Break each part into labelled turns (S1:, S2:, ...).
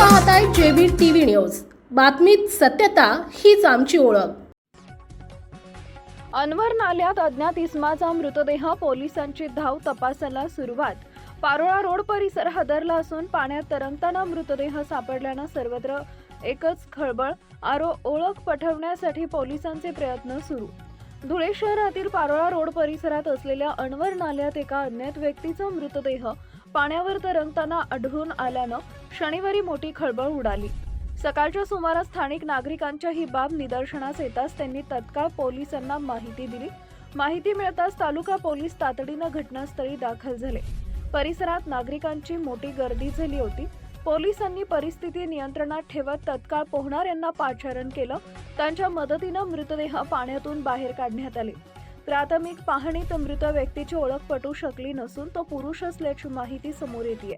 S1: पाहत आहे JB TV news. बातमीत सत्यता हीच आमची ओळख.
S2: अनवर नाल्यात अज्ञात इस्माचा मृतदेह पोलिसांची धाव तपासाला सुरुवात. पारोळा रोड परिसर हादरला असून पाण्यात तरंगताना मृतदेह सापडल्यानं सर्वत्र एकच खळबळ आरो ओळख पटवण्यासाठी पोलिसांचे प्रयत्न सुरू. धुळे शहरातील पारोळा रोड परिसरात असलेल्या अनवर नाल्यात एका अज्ञात व्यक्तीचा मृतदेह पाण्यावर तरंगताना आढळून आल्यानं शनिवारी मोठी खळबळ उडाली. सकाळच्या सुमारास स्थानिक नागरिकांच्या ही बाब निदर्शनास येताच त्यांनी तत्काळ पोलिसांना माहिती दिली. माहिती मिळताच तालुका पोलीस तातडीनं घटनास्थळी दाखल झाले. परिसरात नागरिकांची मोठी गर्दी झाली होती. पोलिसांनी परिस्थिती नियंत्रणात ठेवत तत्काळ पोहणार यांना पाचारण केलं. त्यांच्या मदतीनं मृतदेह पाण्यातून बाहेर काढण्यात आले. प्राथमिक पाहणीत मृत व्यक्तीची ओळख पटू शकली नसून तो पुरुष असल्याची माहिती समोर येते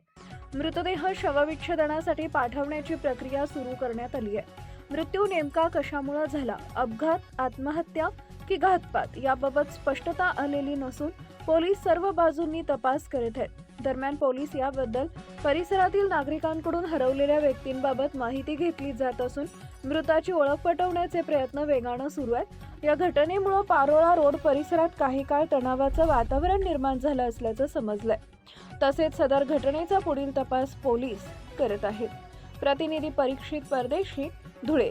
S2: मृतदेह शवविच्छेदनासाठी पाठवण्याची प्रक्रिया सुरू करण्यात आली आहे. मृत्यू नेमका कशामुळे झाला? अपघात आत्महत्या की घातपात याबाबत स्पष्टता आलेली नसून पोलीस सर्व बाजूंनी तपास करत आहेत. दरम्यान पोलीस याबद्दल परिसरातील नागरिकांकडून हरवलेल्या व्यक्तींबाबत माहिती घेतली जात असून मृताची ओळख पटवण्याचे प्रयत्न वेगानं सुरू आहेत. या घटनेमुळे पारोळा रोड परिसरात काही काळ तणावाचं वातावरण निर्माण झालं असल्याचं समजलंय. तसेच सदर घटनेचा पुढील तपास पोलीस करत आहेत. प्रतिनिधी परीक्षित परदेशी धुळे